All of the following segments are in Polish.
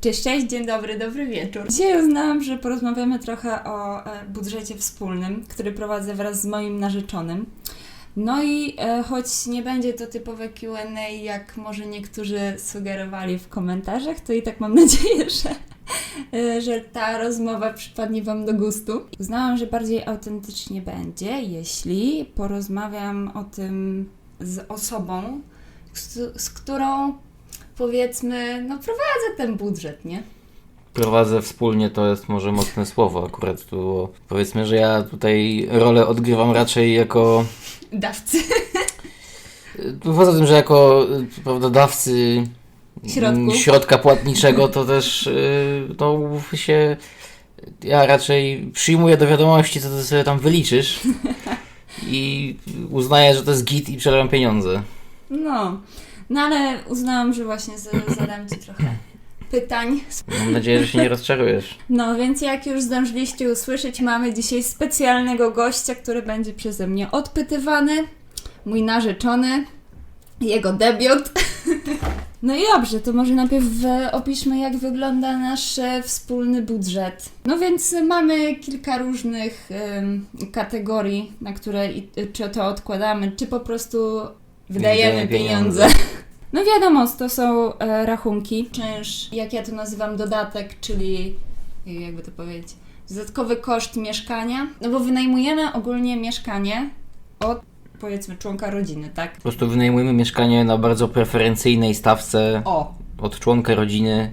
Cześć, cześć, dzień dobry, dobry wieczór. Dzisiaj uznałam, że porozmawiamy trochę o e, budżecie wspólnym, który prowadzę wraz z moim narzeczonym. No i e, choć nie będzie to typowe QA, jak może niektórzy sugerowali w komentarzach, to i tak mam nadzieję, że, e, że ta rozmowa przypadnie Wam do gustu. Uznałam, że bardziej autentycznie będzie, jeśli porozmawiam o tym z osobą, z, z którą powiedzmy, no prowadzę ten budżet, nie? Prowadzę wspólnie to jest może mocne słowo akurat tu. bo Powiedzmy, że ja tutaj rolę odgrywam raczej jako. Dawcy. Poza tym, że jako y, prawda, dawcy Środków. mm, środka płatniczego, to też no, się. Ja raczej przyjmuję do wiadomości, co ty sobie tam wyliczysz i uznaję, że to jest git i przelewam pieniądze. No, no ale uznałam, że właśnie zadam Ci trochę pytań. Mam nadzieję, że się nie rozczarujesz. No, więc jak już zdążyliście usłyszeć, mamy dzisiaj specjalnego gościa, który będzie przeze mnie odpytywany. Mój narzeczony, jego debiut. No i dobrze, to może najpierw opiszmy, jak wygląda nasz e, wspólny budżet. No więc mamy kilka różnych em, kategorii, na które i- czy to odkładamy, czy po prostu wydajemy pieniądze. pieniądze. No wiadomo, to są e, rachunki, czynsz, jak ja to nazywam, dodatek, czyli jakby to powiedzieć, dodatkowy koszt mieszkania. No bo wynajmujemy ogólnie mieszkanie od powiedzmy członka rodziny, tak? Po prostu wynajmujemy mieszkanie na bardzo preferencyjnej stawce O, od członka rodziny.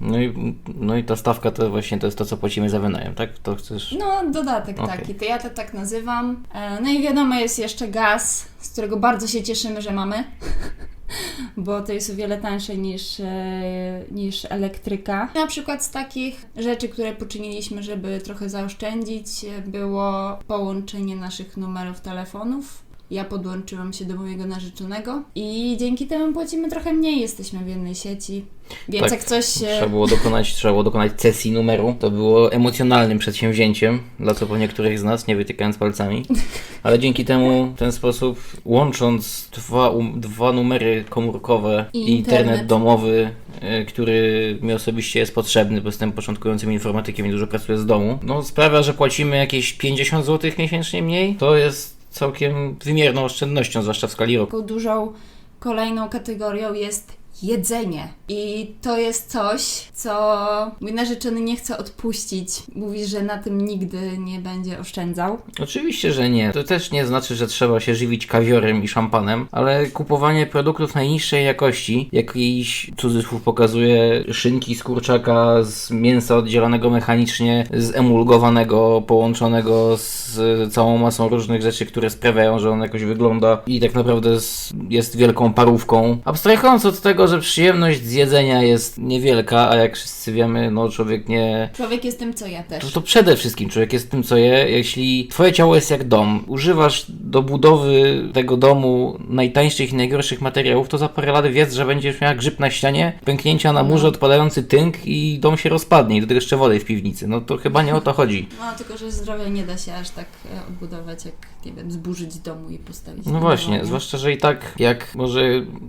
No i, no i ta stawka to właśnie to jest to, co płacimy za wynajem, tak? To chcesz. no dodatek Okej. taki, to ja to tak nazywam. E, no i wiadomo jest jeszcze gaz, z którego bardzo się cieszymy, że mamy. Bo to jest o wiele tańsze niż, e, niż elektryka. Na przykład z takich rzeczy, które poczyniliśmy, żeby trochę zaoszczędzić, było połączenie naszych numerów telefonów. Ja podłączyłam się do mojego narzeczonego i dzięki temu płacimy trochę mniej, jesteśmy w jednej sieci. Więc Tak, jak coś się... Trzeba było dokonać, trzeba było dokonać cesji numeru. To było emocjonalnym przedsięwzięciem, dla co po niektórych z nas, nie wytykając palcami. Ale dzięki temu w ten sposób, łącząc dwa, dwa numery komórkowe I internet, internet. domowy, y, który mi osobiście jest potrzebny, bo jestem początkującym informatykiem i dużo pracuję z domu, no sprawia, że płacimy jakieś 50 zł miesięcznie mniej. To jest całkiem wymierną oszczędnością, zwłaszcza w skali roku. Dużą kolejną kategorią jest jedzenie. I to jest coś, co mój narzeczony nie chce odpuścić. Mówi, że na tym nigdy nie będzie oszczędzał. Oczywiście, że nie. To też nie znaczy, że trzeba się żywić kawiorem i szampanem, ale kupowanie produktów najniższej jakości, jakiś cudzysłów pokazuje szynki z kurczaka, z mięsa oddzielonego mechanicznie, zemulgowanego, połączonego z całą masą różnych rzeczy, które sprawiają, że on jakoś wygląda i tak naprawdę jest wielką parówką. Abstrahując od tego, że przyjemność z jedzenia jest niewielka, a jak wszyscy wiemy, no człowiek nie, Człowiek jest tym, co ja też. to, to przede wszystkim człowiek jest tym, co je. Jeśli twoje ciało jest jak dom, używasz do budowy tego domu najtańszych i najgorszych materiałów, to za parę lat wiedz, że będziesz miała grzyb na ścianie, pęknięcia na murze, odpadający tynk i dom się rozpadnie i do tego jeszcze wody w piwnicy. No to chyba nie o to chodzi. No, tylko że zdrowia nie da się aż tak e, odbudować, jak, nie wiem, zburzyć domu i postawić No właśnie, zwłaszcza, że i tak, jak może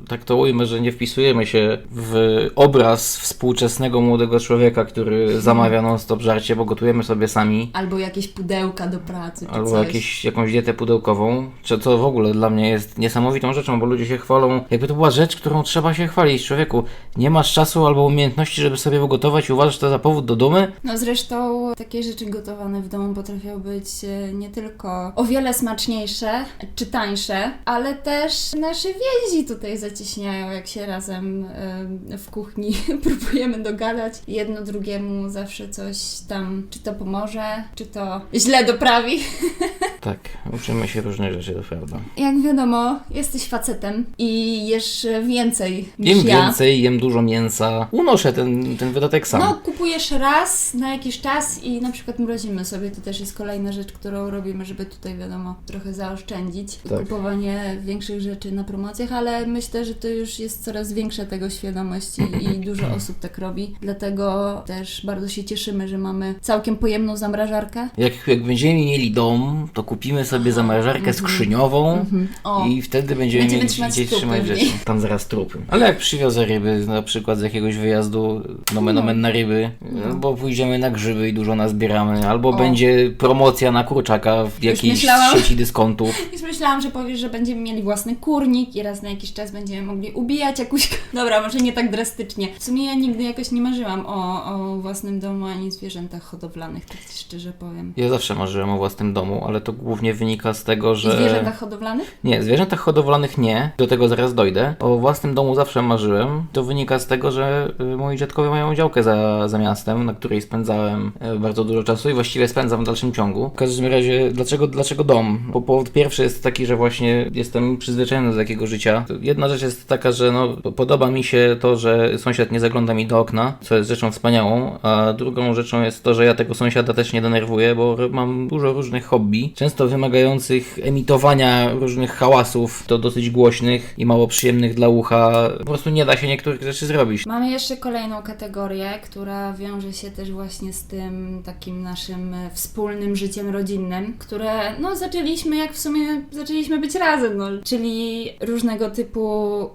tak to ujmę, że nie wpisujemy się w obraz współczesnego młodego człowieka, który zamawia non-stop żarcie, bo gotujemy sobie sami. Albo jakieś pudełka do pracy, czy Albo coś. jakieś, jakąś dietę pudełkową, czy co w ogóle dla mnie jest niesamowitą rzeczą, bo ludzie się chwalą, jakby to była rzecz, którą trzeba się chwalić. Człowieku, nie masz czasu albo umiejętności, żeby sobie ugotować i uważasz to za powód do dumy? No zresztą takie rzeczy gotowane w domu potrafią być e, nie tylko o wiele smaczniejsze czy tańsze, ale też nasze więzi tutaj zacieśniają, jak się razem e, w kuchni próbujemy dogadać. Jedno drugiemu zawsze coś tam, czy to pomoże, czy to źle doprawi. Tak, uczymy się różnych rzeczy, to prawda. Jak wiadomo, jesteś facetem i jesz więcej niż Jem ja. więcej, jem dużo mięsa, unoszę ten, ten wydatek sam. No, kupujesz raz na jakiś czas i na przykład mrozimy sobie. To też jest kolejna rzecz, którą robimy, żeby tutaj, wiadomo, trochę zaoszczędzić. Tak. Kupowanie większych rzeczy na promocjach, ale myślę, że to już jest coraz większa tego świadomość i, dużo osób tak robi. Dlatego też bardzo się cieszymy, że mamy całkiem pojemną zamrażarkę. Jak, jak będziemy mieli dom, to kupimy sobie zamrażarkę skrzyniową O, i wtedy będziemy, Będziemy mieć trzymać gdzieś trupy trzymać w rzeczy. Tam zaraz trupy. Ale jak przywiozę ryby na przykład z jakiegoś wyjazdu, nomen omen na ryby, bo pójdziemy na grzyby i dużo nazbieramy, albo będzie promocja na kurczaka w jakiejś myślałam. sieci dyskontów. Już myślałam, że powiesz, że będziemy mieli własny kurnik i raz na jakiś czas będziemy mogli ubijać jakąś... Dobra, może nie tak drastycznie. W sumie ja nigdy jakoś nie marzyłam o, o własnym domu ani zwierzętach hodowlanych, tak ci szczerze powiem. Ja zawsze marzyłem o własnym domu, ale to głównie wynika z tego, że... zwierzętach hodowlanych? Nie, zwierzętach hodowlanych nie, do tego zaraz dojdę. O własnym domu zawsze marzyłem. To wynika z tego, że y, moi dziadkowie mają działkę za, za miastem, na której spędzałem e, bardzo dużo czasu i właściwie spędzam w dalszym ciągu. W każdym razie, dlaczego, dlaczego dom? Bo powód pierwszy jest taki, że właśnie jestem przyzwyczajony do takiego życia. Jedna rzecz jest taka, że no, podoba mi się to, że sąsiad nie zagląda mi do okna, co jest rzeczą wspaniałą, a drugą rzeczą jest to, że ja tego sąsiada też nie denerwuję, bo mam dużo różnych hobby, często wymagających emitowania różnych hałasów, to dosyć głośnych i mało przyjemnych dla ucha. Po prostu nie da się niektórych rzeczy zrobić. Mamy jeszcze kolejną kategorię, która wiąże się też właśnie z tym takim naszym e, wspólnym życiem rodzinnym, które no zaczęliśmy jak w sumie zaczęliśmy być razem, no, czyli różnego typu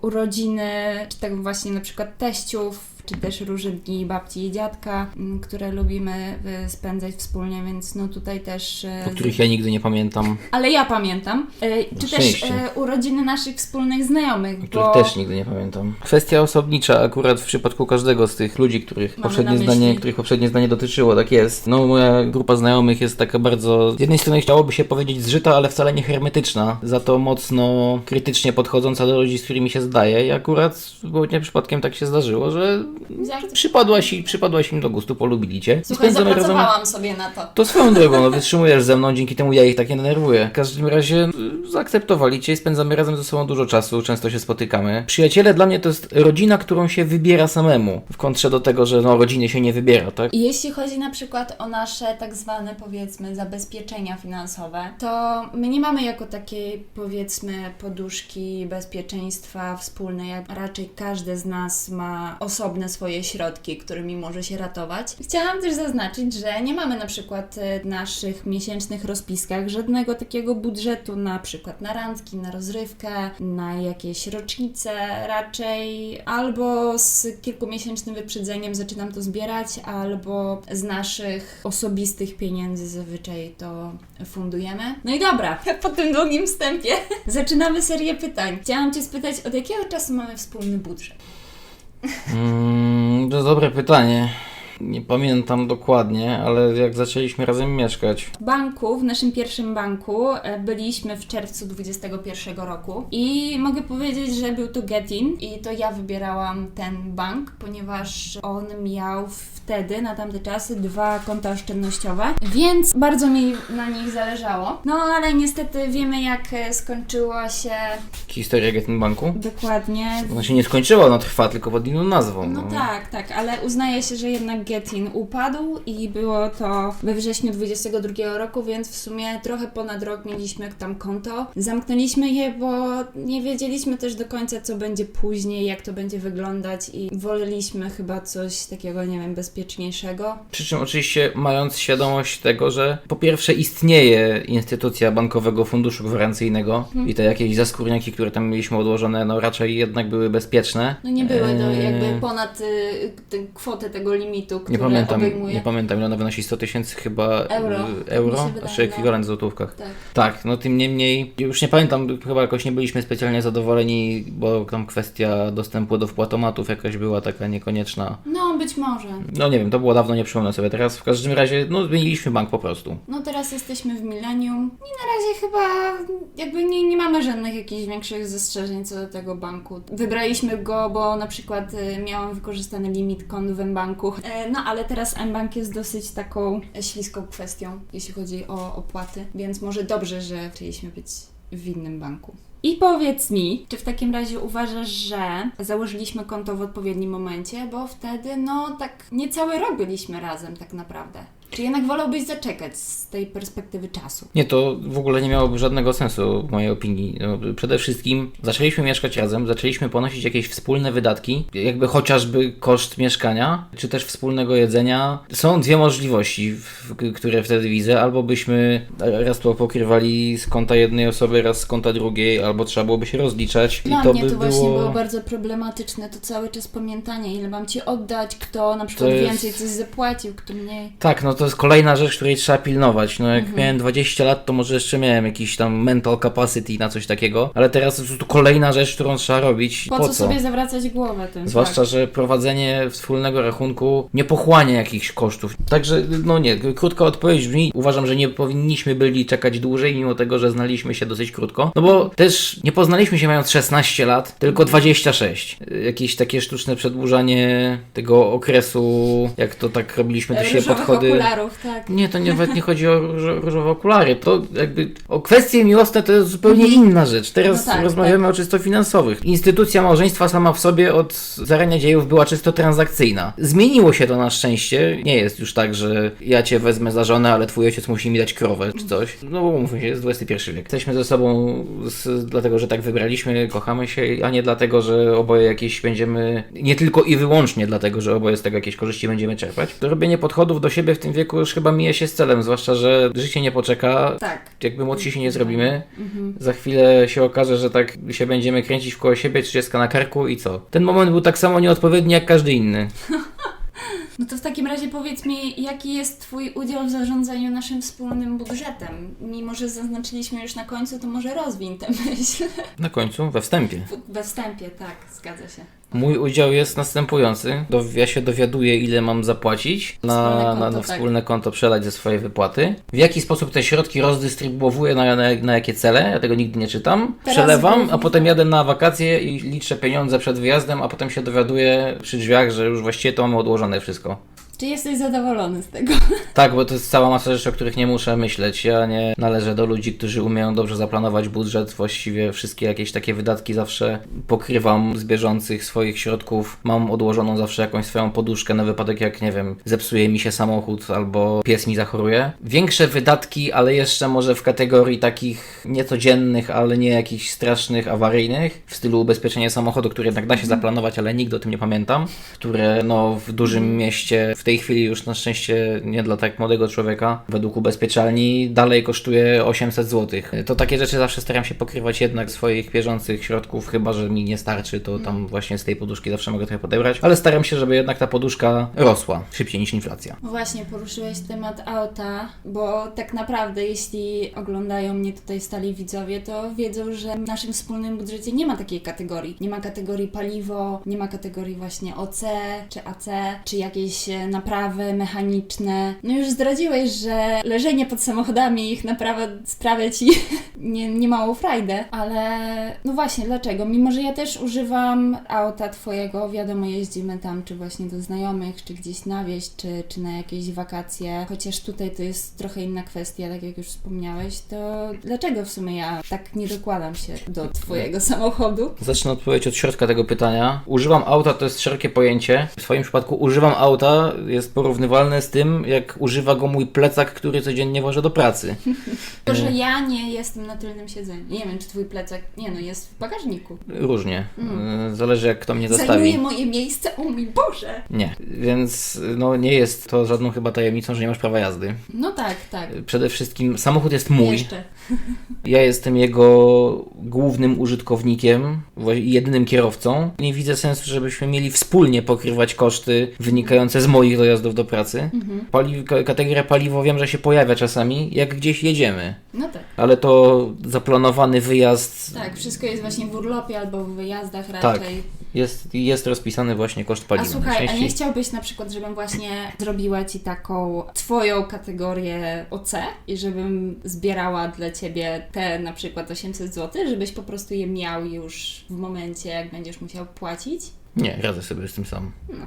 urodziny, czy tak właśnie na przykład teściów, czy też różne dni babci i dziadka, m, które lubimy e, spędzać wspólnie, więc no tutaj też... e, O których ja nigdy nie pamiętam, Ale ja pamiętam. E, czy też urodziny naszych wspólnych znajomych, o których bo... też nigdy nie pamiętam. Kwestia osobnicza akurat w przypadku każdego z tych ludzi, których Mamy poprzednie zdanie, których poprzednie zdanie dotyczyło, tak jest. No moja grupa znajomych jest taka bardzo, z jednej strony chciałoby się powiedzieć zżyta, ale wcale nie hermetyczna, za to mocno krytycznie podchodząca do ludzi, z którymi się zdaje i akurat zupełnie przypadkiem tak się zdarzyło, że Przypadłaś, i, przypadłaś im do gustu, polubili cię. Słuchaj, spędzamy razem- zapracowałam sobie na to. to swoją drogą, no wytrzymujesz ze mną, dzięki temu ja ich tak nie denerwuję. W każdym razie y, zaakceptowali cię i spędzamy razem ze sobą dużo czasu, często się spotykamy. Przyjaciele dla mnie to jest rodzina, którą się wybiera samemu. W kontrze do tego, że no rodziny się nie wybiera, tak? I Jeśli chodzi na przykład o nasze tak zwane powiedzmy zabezpieczenia finansowe, to my nie mamy jako takiej powiedzmy poduszki bezpieczeństwa wspólnej, raczej każdy z nas ma osobne swoje środki, którymi może się ratować. Chciałam też zaznaczyć, że nie mamy na przykład e, w naszych miesięcznych rozpiskach żadnego takiego budżetu na przykład na randki, na rozrywkę, na jakieś rocznice, raczej albo z kilkumiesięcznym wyprzedzeniem zaczynam to zbierać, albo z naszych osobistych pieniędzy zazwyczaj to fundujemy. No i dobra, po tym długim wstępie zaczynamy serię pytań. Chciałam Cię spytać, od jakiego czasu mamy wspólny budżet? Mm, to dobre pytanie. Nie pamiętam dokładnie, ale jak zaczęliśmy razem mieszkać. W banku, w naszym pierwszym banku, e, byliśmy w czerwcu 2021 roku i mogę powiedzieć, że był to Getin i to ja wybierałam ten bank, ponieważ on miał wtedy, na tamte czasy, dwa konta oszczędnościowe, więc bardzo mi na nich zależało. No ale niestety wiemy, jak e, skończyła się Historia Getin Banku. dokładnie Ona się nie skończyła, ona trwa tylko pod inną nazwą. No tak, tak, ale uznaje się, że jednak Getin upadł i było to we wrześniu 22 roku, więc w sumie trochę ponad rok mieliśmy tam konto. Zamknęliśmy je, bo nie wiedzieliśmy też do końca, co będzie później, jak to będzie wyglądać i woleliśmy chyba coś takiego, nie wiem, bezpieczniejszego. Przy czym oczywiście mając świadomość tego, że po pierwsze istnieje instytucja Bankowego Funduszu Gwarancyjnego Mhm. i te jakieś zaskórniaki, które tam mieliśmy odłożone, no raczej jednak były bezpieczne. No nie były to Eee, jakby ponad y, tę kwotę tego limitu, który Nie pamiętam, obejmuje. nie pamiętam, ile ona wynosi 100 tysięcy chyba Euro, tak mi euro się wydaje, czy ekwiwalent w złotówkach. Tak. Tak, no tym niemniej, już nie pamiętam, chyba jakoś nie byliśmy specjalnie zadowoleni, bo tam kwestia dostępu do wpłatomatów jakaś była taka niekonieczna. No, być może. No nie wiem, to było dawno, nie przypomnę sobie teraz. W każdym razie, no zmieniliśmy bank po prostu. No teraz jesteśmy w Millennium i na razie chyba jakby nie, nie mamy żadnych jakichś większych zastrzeżeń co do tego banku. Wybraliśmy go, bo na przykład y, miałam wykorzystany limit kont w mBanku. No ale teraz mBank jest dosyć taką śliską kwestią, jeśli chodzi o opłaty, więc może dobrze, że chcieliśmy być w innym banku. I powiedz mi, czy w takim razie uważasz, że założyliśmy konto w odpowiednim momencie, bo wtedy, no tak, niecały rok byliśmy razem tak naprawdę. Czy jednak wolałbyś zaczekać z tej perspektywy czasu? Nie, to w ogóle nie miałoby żadnego sensu w mojej opinii. No, przede wszystkim zaczęliśmy mieszkać razem, zaczęliśmy ponosić jakieś wspólne wydatki, jakby chociażby koszt mieszkania, czy też wspólnego jedzenia. Są dwie możliwości, które wtedy widzę. Albo byśmy raz to pokrywali z konta jednej osoby, raz z konta drugiej, albo trzeba byłoby się rozliczać. Dla I to mnie by to właśnie było... było bardzo problematyczne, to cały czas pamiętanie, ile mam ci oddać, kto na przykład To jest- więcej coś zapłacił, kto mniej. Tak, no to jest kolejna rzecz, której trzeba pilnować. No jak Mhm. miałem 20 lat, to może jeszcze miałem jakiś tam mental capacity na coś takiego, ale teraz jest to kolejna rzecz, którą trzeba robić. Po, co, sobie zawracać głowę tym? Zwłaszcza, tak. że prowadzenie wspólnego rachunku nie pochłania jakichś kosztów. Także, no nie, krótka odpowiedź brzmi, uważam, że nie powinniśmy byli czekać dłużej, mimo tego, że znaliśmy się dosyć krótko. No bo też nie poznaliśmy się mając 16 lat, tylko 26. Jakieś takie sztuczne przedłużanie tego okresu, jak to tak robiliśmy do siebie podchody. Okularów, tak. Nie, to nawet nie chodzi o różo- różowe okulary. To jakby o kwestie miłosne to jest zupełnie inna rzecz. Teraz No tak, rozmawiamy o czysto finansowych. Instytucja małżeństwa sama w sobie od zarania dziejów była czysto transakcyjna. Zmieniło się to na szczęście. Nie jest już tak, że ja cię wezmę za żonę, ale twój ojciec musi mi dać krowę czy coś. No bo mówmy się, jest XXI wiek. Jesteśmy ze sobą z, dlatego, że tak wybraliśmy, kochamy się, a nie dlatego, że oboje jakieś będziemy, nie tylko i wyłącznie dlatego, że oboje z tego jakieś korzyści będziemy czerpać. To robienie podchodów do siebie w tym wieku już chyba mija się z celem, zwłaszcza, że życie nie poczeka. Tak. Jakby młodsi się nie zrobimy, za chwilę się okaże, że tak się będziemy kręcić w koło siebie, 30 na karku i co? Ten moment był tak samo nieodpowiedni jak każdy inny. No to w takim razie powiedz mi, jaki jest Twój udział w zarządzaniu naszym wspólnym budżetem? Mimo, że zaznaczyliśmy już na końcu, to może rozwiń tę myśl. Na końcu, we wstępie. We wstępie, tak, zgadza się. Mój udział jest następujący. Do, ja się dowiaduję, ile mam zapłacić na, Wspólne na, konto, na tak. wspólne konto, przelać ze swojej wypłaty. W jaki sposób te środki rozdystrybuowuję, na, na, na jakie cele, ja tego nigdy nie czytam. Teraz Przelewam, a potem tak. jadę na wakacje i liczę pieniądze przed wyjazdem, a potem się dowiaduję przy drzwiach, że już właściwie to mamy odłożone wszystko. Czy jesteś zadowolony z tego? Tak, bo to jest cała masa rzeczy, o których nie muszę myśleć. Ja nie należę do ludzi, którzy umieją dobrze zaplanować budżet. Właściwie wszystkie jakieś takie wydatki zawsze pokrywam z bieżących swoich środków. Mam odłożoną zawsze jakąś swoją poduszkę na wypadek, jak nie wiem, zepsuje mi się samochód albo pies mi zachoruje. Większe wydatki, ale jeszcze może w kategorii takich niecodziennych, ale nie jakichś strasznych, awaryjnych, w stylu ubezpieczenia samochodu, które jednak da się zaplanować, ale nigdy o tym nie pamiętam, które no w dużym mieście w tej chwili już na szczęście nie dla tak młodego człowieka, według ubezpieczalni dalej kosztuje 800 zł. To takie rzeczy zawsze staram się pokrywać jednak swoich bieżących środków, chyba że mi nie starczy, to tam właśnie z tej poduszki zawsze mogę trochę podebrać, ale staram się, żeby jednak ta poduszka rosła szybciej niż inflacja. Właśnie poruszyłeś temat auta, bo tak naprawdę jeśli oglądają mnie tutaj stali widzowie, to wiedzą, że w naszym wspólnym budżecie nie ma takiej kategorii. Nie ma kategorii paliwo, nie ma kategorii właśnie OC czy AC, czy jakieś e, naprawy mechaniczne. No już zdradziłeś, że leżenie pod samochodami i ich naprawa sprawia ci nie, niemałą frajdę, ale no właśnie, dlaczego? Mimo, że ja też używam auta twojego, wiadomo, jeździmy tam, czy właśnie do znajomych, czy gdzieś na wieś, czy, czy na jakieś wakacje, chociaż tutaj to jest trochę inna kwestia, tak jak już wspomniałeś, to dlaczego w sumie ja tak nie dokładam się do twojego samochodu? Zacznę odpowiedzieć od środka tego pytania. Używam auta to jest szerokie pojęcie. W swoim przypadku używam auta jest porównywalne z tym, jak używa go mój plecak, który codziennie wożę do pracy. To, że ja nie jestem na tylnym siedzeniu. Nie wiem, czy twój plecak, nie no, jest w bagażniku. Różnie. Y, Zależy jak kto mnie Zajmuje zostawi. moje miejsce, o mój Boże! Nie. Więc no nie jest to żadną chyba tajemnicą, że nie masz prawa jazdy. No tak, tak. Przede wszystkim samochód jest mój. Jeszcze. Ja jestem jego głównym użytkownikiem jedynym kierowcą. Nie widzę sensu, żebyśmy mieli wspólnie pokrywać koszty wynikające z moich dojazdów do pracy. Pali- ka- kategoria paliwo wiem, że się pojawia czasami, jak gdzieś jedziemy. No tak. Ale to zaplanowany wyjazd Tak, wszystko jest właśnie w urlopie albo w wyjazdach Tak. raczej. jest, jest rozpisany właśnie koszt A paliwa. słuchaj, a nie chciałbyś na przykład, żebym właśnie zrobiła Ci taką Twoją kategorię OC i żebym zbierała dla Ciebie te na przykład 800 zł, żebyś po prostu je miał już w momencie, jak będziesz musiał płacić? Nie, radzę sobie z tym sam. No.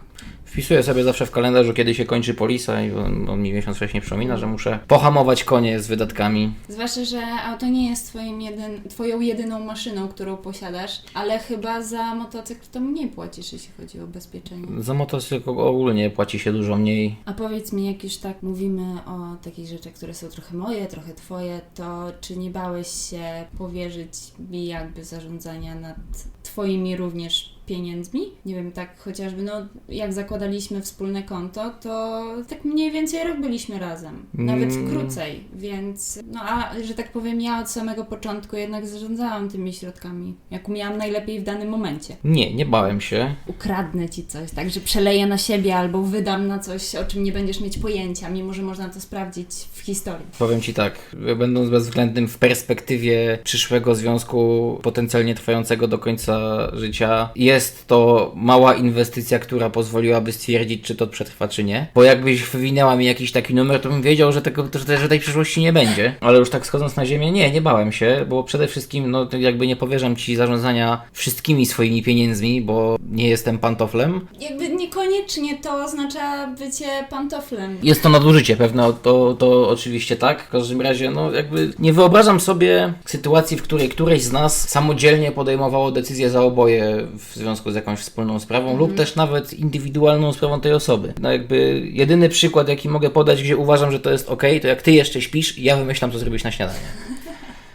Wpisuję sobie zawsze w kalendarzu, kiedy się kończy polisa i on, on mi miesiąc wcześniej przypomina, że muszę pohamować konie z wydatkami. Zwłaszcza, że auto nie jest twoim jedyn, twoją jedyną maszyną, którą posiadasz, ale chyba za motocykl to mniej płacisz, jeśli chodzi o ubezpieczenie. Za motocykl ogólnie płaci się dużo mniej. A powiedz mi, jak już tak mówimy o takich rzeczach, które są trochę moje, trochę twoje, to czy nie bałeś się powierzyć mi jakby zarządzania nad twoimi również pieniędzmi? Nie wiem, tak chociażby, no jak zakładaliśmy wspólne konto, to tak mniej więcej rok byliśmy razem. Nawet Mm. krócej, więc no a, że tak powiem, ja od samego początku jednak zarządzałam tymi środkami, jak umiałam najlepiej w danym momencie. Nie, nie bałem się. Ukradnę ci coś, tak, że przeleję na siebie albo wydam na coś, o czym nie będziesz mieć pojęcia, mimo że można to sprawdzić w historii. Powiem Ci tak, będąc bezwzględnym w perspektywie przyszłego związku, potencjalnie trwającego do końca życia, jest to mała inwestycja, która pozwoliłaby stwierdzić, czy to przetrwa, czy nie. Bo jakbyś wywinęła mi jakiś taki numer, to bym wiedział, że, tego, że, że tej przyszłości nie będzie. Ale już tak schodząc na ziemię, nie, nie bałem się, bo przede wszystkim, no jakby nie powierzam Ci zarządzania wszystkimi swoimi pieniędzmi, bo nie jestem pantoflem. Jakby niekoniecznie to oznacza bycie pantoflem. Jest to nadużycie pewne, to, to oczywiście tak. W każdym razie, no jakby nie wyobrażam sobie sytuacji, w której któreś z nas samodzielnie podejmowało decyzję za oboje w związku z jakąś wspólną sprawą lub też nawet indywidualną sprawą tej osoby. No jakby jedyny przykład, jaki mogę podać, gdzie uważam, że to jest ok, to jak ty jeszcze śpisz ja wymyślam, co zrobić na śniadanie.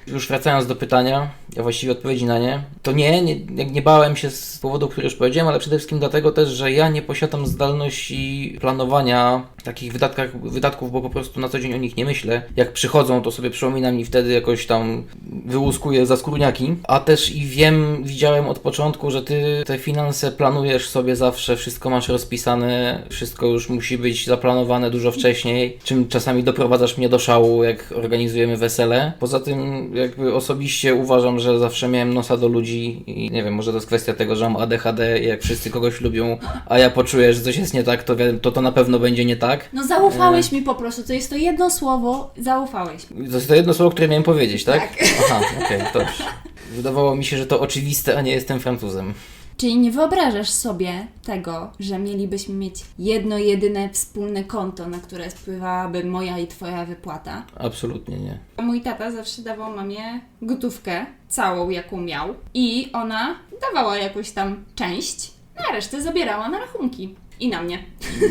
Już wracając do pytania, a właściwie odpowiedzi na nie, to nie, nie, nie, bałem się z powodu, który już powiedziałem, ale przede wszystkim dlatego też, że ja nie posiadam zdolności planowania takich wydatkach, wydatków, bo po prostu na co dzień o nich nie myślę. Jak przychodzą, to sobie przypominam i wtedy jakoś tam wyłuskuję za skórniaki. A też i wiem, widziałem od początku, że ty te finanse planujesz sobie zawsze, wszystko masz rozpisane, wszystko już musi być zaplanowane dużo wcześniej, czym czasami doprowadzasz mnie do szału, jak organizujemy wesele. Poza tym jakby osobiście uważam, że zawsze miałem nosa do ludzi i nie wiem, może to jest kwestia tego, że mam ADHD i jak wszyscy kogoś lubią, a ja poczuję, że coś jest nie tak, to, to to na pewno będzie nie tak. No zaufałeś mi po prostu, to jest to jedno słowo, zaufałeś mi. To jest to jedno słowo, które miałem powiedzieć, tak? Tak. Aha, okej, dobrze. Wydawało mi się, że to oczywiste, a nie jestem Francuzem. Czyli nie wyobrażasz sobie tego, że mielibyśmy mieć jedno, jedyne wspólne konto, na które spływałaby moja i twoja wypłata. Absolutnie nie. Mój tata zawsze dawał mamie gotówkę, całą jaką miał, i ona dawała jakąś tam część, a resztę zabierała na rachunki. I na mnie.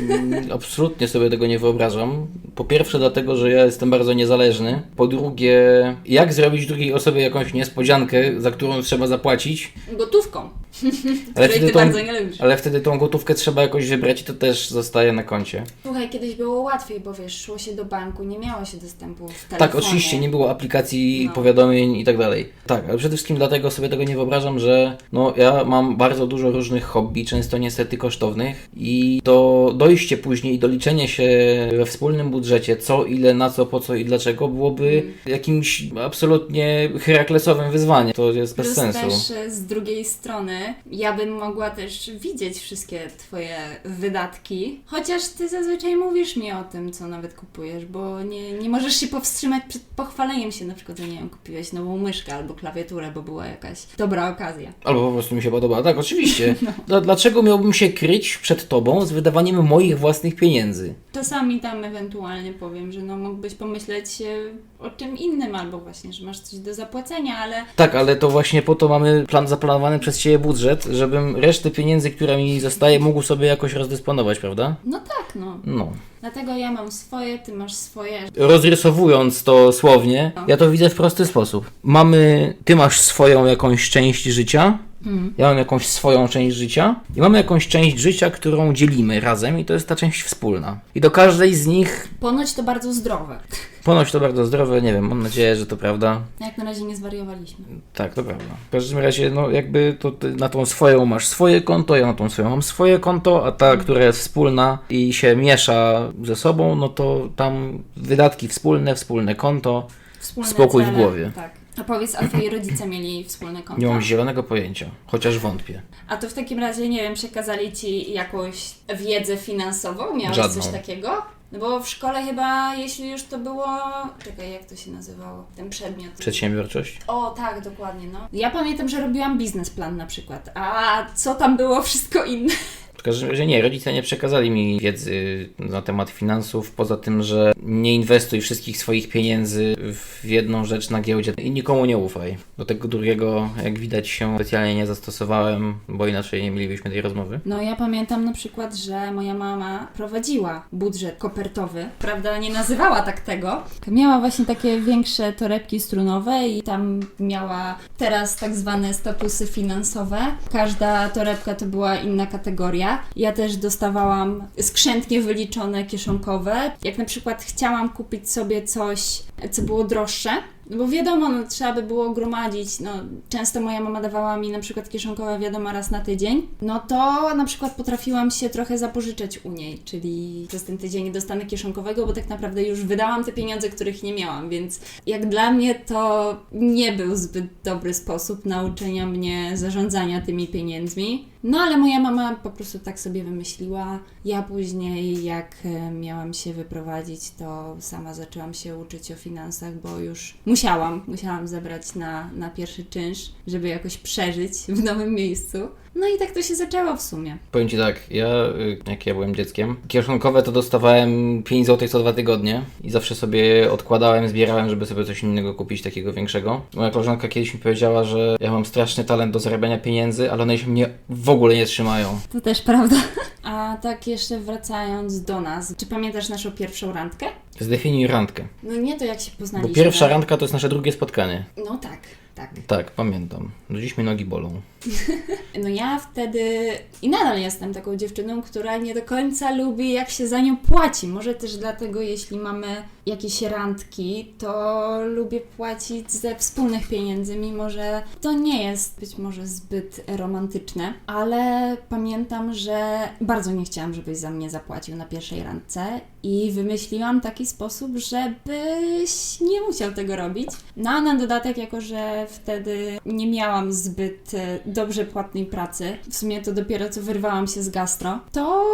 Mm, Absolutnie sobie tego nie wyobrażam. Po pierwsze, dlatego, że ja jestem bardzo niezależny. Po drugie, jak zrobić drugiej osobie jakąś niespodziankę, za którą trzeba zapłacić, Gotówką, ale wtedy, ty tą, bardzo nie lubisz. ale wtedy tą gotówkę trzeba jakoś wybrać i to też zostaje na koncie. Słuchaj, kiedyś było łatwiej, bo wiesz, szło się do banku, nie miało się dostępu w telefonie. Tak, oczywiście, nie było aplikacji, No. powiadomień i tak dalej. Tak, ale przede wszystkim dlatego sobie tego nie wyobrażam, że no, ja mam bardzo dużo różnych hobby, często niestety kosztownych i to dojście później, doliczenie się we wspólnym budżecie, co, ile, na co, po co i dlaczego, byłoby Mm. jakimś absolutnie heraklesowym wyzwaniem. To jest bez Plus sensu. też e, z drugiej strony, ja bym mogła też widzieć wszystkie Twoje wydatki, chociaż Ty zazwyczaj mówisz mi o tym, co nawet kupujesz, bo nie, nie możesz się powstrzymać przed pochwaleniem się, na przykład, że nie wiem, kupiłeś nową myszkę albo klawiaturę, bo była jakaś dobra okazja. Albo po prostu mi się podoba. Tak, oczywiście. No. Dla- Dlaczego miałbym się kryć przed tobą z wydawaniem moich własnych pieniędzy? Czasami tam ewentualnie powiem, że no mógłbyś pomyśleć o czym innym, albo właśnie, że masz coś do zapłacenia, ale Tak, ale to właśnie po to mamy plan zaplanowany przez Ciebie budżet, żebym resztę pieniędzy, która mi zostaje, mógł sobie jakoś rozdysponować, prawda? no tak, no. No. Dlatego ja mam swoje, Ty masz swoje. Rozrysowując to słownie, ja to widzę w prosty sposób. Mamy, Ty masz swoją jakąś część życia, ja mam jakąś swoją część życia i mamy jakąś część życia, którą dzielimy razem i to jest ta część wspólna. I do każdej z nich, Ponoć to bardzo zdrowe. ponoć to bardzo zdrowe, nie wiem, mam nadzieję, że to prawda. Jak na razie nie zwariowaliśmy. Tak, to prawda. W każdym razie, no jakby to ty na tą swoją masz swoje konto, ja na tą swoją mam swoje konto, a ta, która jest wspólna i się miesza ze sobą, no to tam wydatki wspólne, wspólne konto. Wspólne Spokój w cele. głowie. Tak. A powiedz, a twoi rodzice mieli wspólne konto? Nie mam zielonego pojęcia, chociaż wątpię. A to w takim razie, nie wiem, przekazali ci jakąś wiedzę finansową? Miałeś Żadną. coś takiego? No bo w szkole chyba, jeśli już to było... Czekaj, jak to się nazywało? Ten przedmiot. Przedsiębiorczość? O, tak, dokładnie, no. Ja pamiętam, że robiłam biznesplan na przykład. A co tam było wszystko inne? W każdym razie nie, rodzice nie przekazali mi wiedzy na temat finansów, poza tym, że nie inwestuj wszystkich swoich pieniędzy w jedną rzecz na giełdzie i nikomu nie ufaj. Do tego drugiego, jak widać, się specjalnie nie zastosowałem, bo inaczej nie mielibyśmy tej rozmowy. No ja pamiętam na przykład, że moja mama prowadziła budżet kopertowy. Prawda, nie nazywała tak tego. Miała właśnie takie większe torebki strunowe i tam miała teraz tak zwane statusy finansowe. Każda torebka to była inna kategoria. Ja też dostawałam skrzętnie wyliczone kieszonkowe. Jak na przykład chciałam kupić sobie coś, co było droższe, no bo wiadomo, no, trzeba by było gromadzić. No, często moja mama dawała mi na przykład kieszonkowe wiadomo raz na tydzień. No to na przykład potrafiłam się trochę zapożyczać u niej, czyli przez ten tydzień nie dostanę kieszonkowego, bo tak naprawdę już wydałam te pieniądze, których nie miałam, więc jak dla mnie to nie był zbyt dobry sposób nauczenia mnie zarządzania tymi pieniędzmi. No ale moja mama po prostu tak sobie wymyśliła. Ja później, jak e, miałam się wyprowadzić, to sama zaczęłam się uczyć o finansach, bo już musiałam, musiałam zebrać na, na pierwszy czynsz, żeby jakoś przeżyć w nowym miejscu. No i tak to się zaczęło w sumie. Powiem Ci tak, ja, y, jak ja byłem dzieckiem, kieszonkowe to dostawałem 5 zł co dwa tygodnie i zawsze sobie odkładałem, zbierałem, żeby sobie coś innego kupić, takiego większego. Moja koleżanka kiedyś mi powiedziała, że ja mam straszny talent do zarabiania pieniędzy, ale one się mnie w ogóle nie trzymają. To też prawda. A tak jeszcze wracając do nas, czy pamiętasz naszą pierwszą randkę? Zdefiniuj randkę, No nie to jak się bo poznaliśmy. pierwsza randka to jest nasze drugie spotkanie. No tak, tak. Tak, pamiętam. Do dziś mi nogi bolą. No ja wtedy i nadal jestem taką dziewczyną, która nie do końca lubi, jak się za nią płaci. Może też dlatego, jeśli mamy jakieś randki, to lubię płacić ze wspólnych pieniędzy, mimo że to nie jest być może zbyt romantyczne, ale pamiętam, że bardzo nie chciałam, żebyś za mnie zapłacił na pierwszej randce i wymyśliłam taki sposób, żebyś nie musiał tego robić. No a na dodatek, jako że wtedy nie miałam zbyt e, dobrze płatnej pracy, w sumie to dopiero co wyrwałam się z gastro, to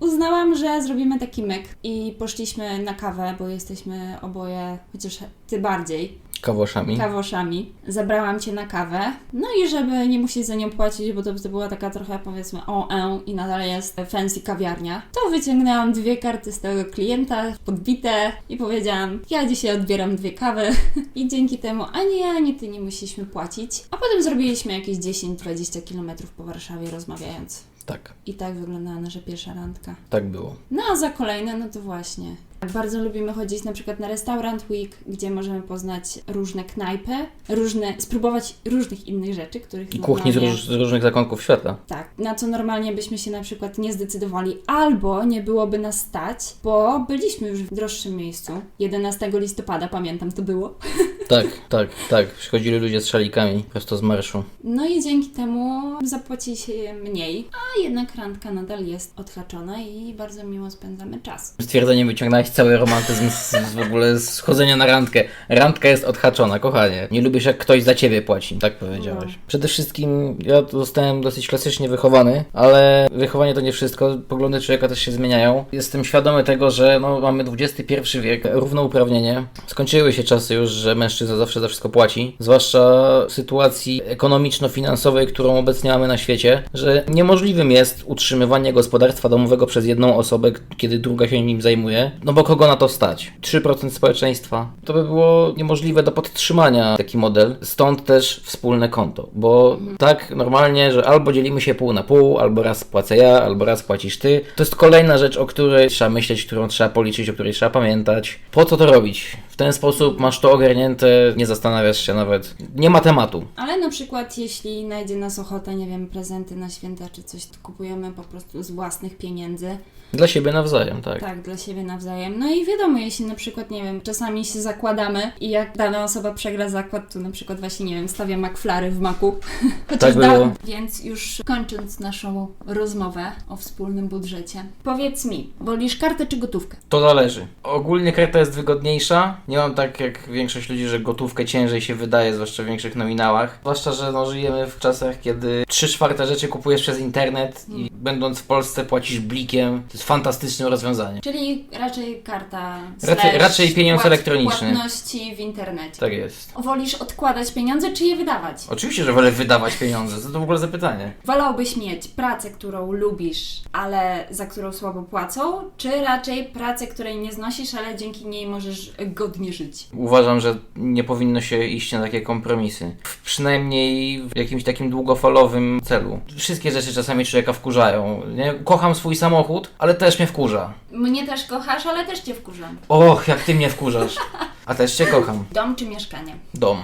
uznałam, że zrobimy taki myk i poszliśmy na kawę, bo jesteśmy oboje, chociaż ty bardziej, Kawoszami. kawoszami. Zabrałam cię na kawę. No i żeby nie musieć za nią płacić, bo to, to była taka trochę powiedzmy o e i nadal jest fancy kawiarnia, to wyciągnęłam dwie karty stałego klienta, podbite i powiedziałam, ja dzisiaj odbieram dwie kawy i dzięki temu ani ja, ani ty nie musieliśmy płacić. A potem zrobiliśmy jakieś 10-20 km po Warszawie rozmawiając. Tak, I tak wyglądała nasza pierwsza randka. tak było. No a za kolejne, no to właśnie. Bardzo lubimy chodzić na przykład na restaurant week, gdzie możemy poznać różne knajpy, różne, spróbować różnych innych rzeczy, których I kuchni z, róż, z różnych zakątków świata. Tak, na co normalnie byśmy się na przykład nie zdecydowali, albo nie byłoby nas stać, bo byliśmy już w droższym miejscu. 11 listopada, pamiętam to było. Tak, tak, tak. Przychodzili ludzie z szalikami prosto z marszu. No i dzięki temu zapłaci się mniej, a jednak randka nadal jest odhaczona i bardzo miło spędzamy czas. Stwierdzenie wyciągnąłeś cały romantyzm z, z w ogóle z chodzenia na randkę. Randka jest odhaczona, kochanie. Nie lubisz jak ktoś za ciebie płaci, tak powiedziałeś. No. Przede wszystkim ja zostałem dosyć klasycznie wychowany, ale wychowanie to nie wszystko. Poglądy człowieka też się zmieniają. Jestem świadomy tego, że no, mamy XXI wiek, równouprawnienie. Skończyły się czasy już, że mężczyzna zawsze za wszystko płaci. Zwłaszcza w sytuacji ekonomiczno-finansowej, którą obecnie mamy na świecie, że niemożliwym jest utrzymywanie gospodarstwa domowego przez jedną osobę, kiedy druga się nim zajmuje. No bo kogo na to stać? 3% społeczeństwa. To by było niemożliwe do podtrzymania taki model. Stąd też wspólne konto. Bo tak normalnie, że albo dzielimy się pół na pół, albo raz płacę ja, albo raz płacisz ty. To jest kolejna rzecz, o której trzeba myśleć, którą trzeba policzyć, o której trzeba pamiętać. Po co to robić? W ten sposób masz to ogarnięte, nie zastanawiasz się nawet. Nie ma tematu. Ale na przykład jeśli najdzie nas ochota, nie wiem, prezenty na święta czy coś, to kupujemy po prostu z własnych pieniędzy. Dla siebie nawzajem, tak. Tak, dla siebie nawzajem. No i wiadomo, jeśli na przykład, nie wiem, czasami się zakładamy i jak dana osoba przegra zakład, to na przykład właśnie, nie wiem, stawia McFlary w maku. Chociaż Tak było. da- Więc już kończąc naszą rozmowę o wspólnym budżecie, powiedz mi, wolisz kartę czy gotówkę? To zależy. Ogólnie karta jest wygodniejsza, Nie mam tak jak większość ludzi, że gotówkę ciężej się wydaje, zwłaszcza w większych nominałach. Zwłaszcza, że no, żyjemy w czasach, kiedy 3 czwarte rzeczy kupujesz przez internet i będąc w Polsce płacisz blikiem. To jest fantastyczne rozwiązanie. Czyli raczej karta. Raczej- raczej pieniądz elektroniczny. Płatności w internecie. Tak jest. Wolisz odkładać pieniądze, czy je wydawać? Oczywiście, że wolę wydawać pieniądze. Co to w ogóle za pytanie? Wolałbyś mieć pracę, którą lubisz, ale za którą słabo płacą, czy raczej pracę, której nie znosisz, ale dzięki niej możesz godnie żyć? Uważam, że nie powinno się iść na takie kompromisy. Przynajmniej w jakimś takim długofalowym celu. Wszystkie rzeczy czasami człowieka wkurzają. Nie? Kocham swój samochód, ale też mnie wkurza. Mnie też kochasz, ale też cię wkurzam. Och, jak ty mnie wkurzasz. A też cię kocham. Dom czy mieszkanie? Dom.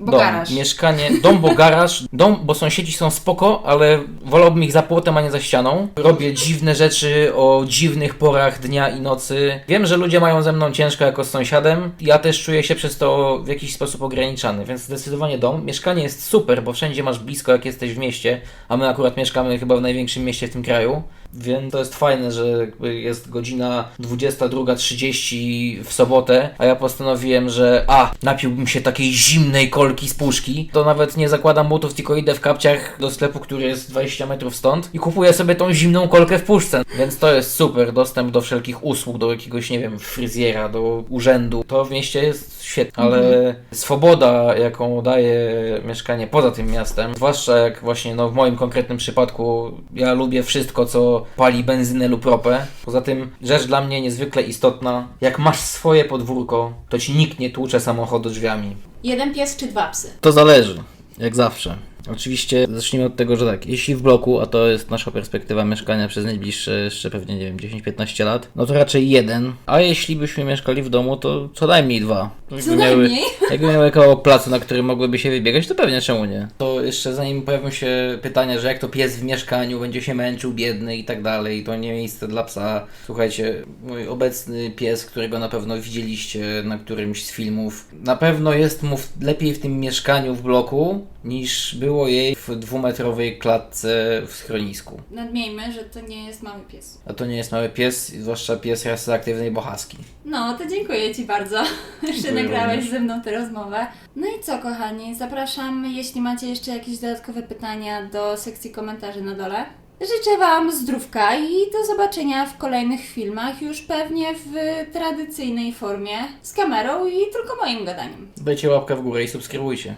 Bo dom, garaż. mieszkanie, dom, bo garaż, dom, bo sąsiedzi są spoko, ale wolałbym ich za płotem, a nie za ścianą. Robię dziwne rzeczy o dziwnych porach dnia i nocy. Wiem, że ludzie mają ze mną ciężko jako z sąsiadem. Ja też czuję się przez to w jakiś sposób ograniczany, więc zdecydowanie dom. Mieszkanie jest super, bo wszędzie masz blisko, jak jesteś w mieście, a my akurat mieszkamy chyba w największym mieście w tym kraju. Więc to jest fajne, że jakby jest godzina 22.30 w sobotę, a ja postanowiłem, że a, napiłbym się takiej zimnej kolki z puszki, to nawet nie zakładam butów, tylko idę w kapciach do sklepu, który jest 20 metrów stąd i kupuję sobie tą zimną kolkę w puszce. Więc to jest super, dostęp do wszelkich usług, do jakiegoś, nie wiem, fryzjera, do urzędu. To w mieście jest świetne, ale swoboda, jaką daje mieszkanie poza tym miastem, zwłaszcza jak właśnie no, w moim konkretnym przypadku ja lubię wszystko, co pali benzynę lub ropę. Poza tym rzecz dla mnie niezwykle istotna, jak masz swoje podwórko, to ci nikt nie tłucze samochodu drzwiami. Jeden pies czy dwa psy? To zależy, jak zawsze. Oczywiście zacznijmy od tego, że tak, jeśli w bloku, a to jest nasza perspektywa mieszkania przez najbliższe jeszcze pewnie, nie wiem, 10-15 lat, no to raczej jeden. A jeśli byśmy mieszkali w domu, to co najmniej dwa. Co najmniej? Jakby miały kawałek placu, na którym mogłyby się wybiegać, to pewnie czemu nie. To jeszcze zanim pojawią się pytania, że jak to pies w mieszkaniu będzie się męczył, biedny i tak dalej, to nie miejsce dla psa. Słuchajcie, mój obecny pies, którego na pewno widzieliście na którymś z filmów, na pewno jest mu lepiej w tym mieszkaniu w bloku, niż było jej w dwumetrowej klatce w schronisku. Nadmiejmy, że to nie jest mały pies. A to nie jest mały pies, zwłaszcza pies rasy aktywnej bohaski. No, to dziękuję Ci bardzo, że nagrałeś również. ze mną tę rozmowę. No i co, kochani, zapraszam, jeśli macie jeszcze jakieś dodatkowe pytania, do sekcji komentarzy na dole. Życzę Wam zdrówka i do zobaczenia w kolejnych filmach, już pewnie w tradycyjnej formie, z kamerą i tylko moim gadaniem. Dajcie łapkę w górę i subskrybujcie.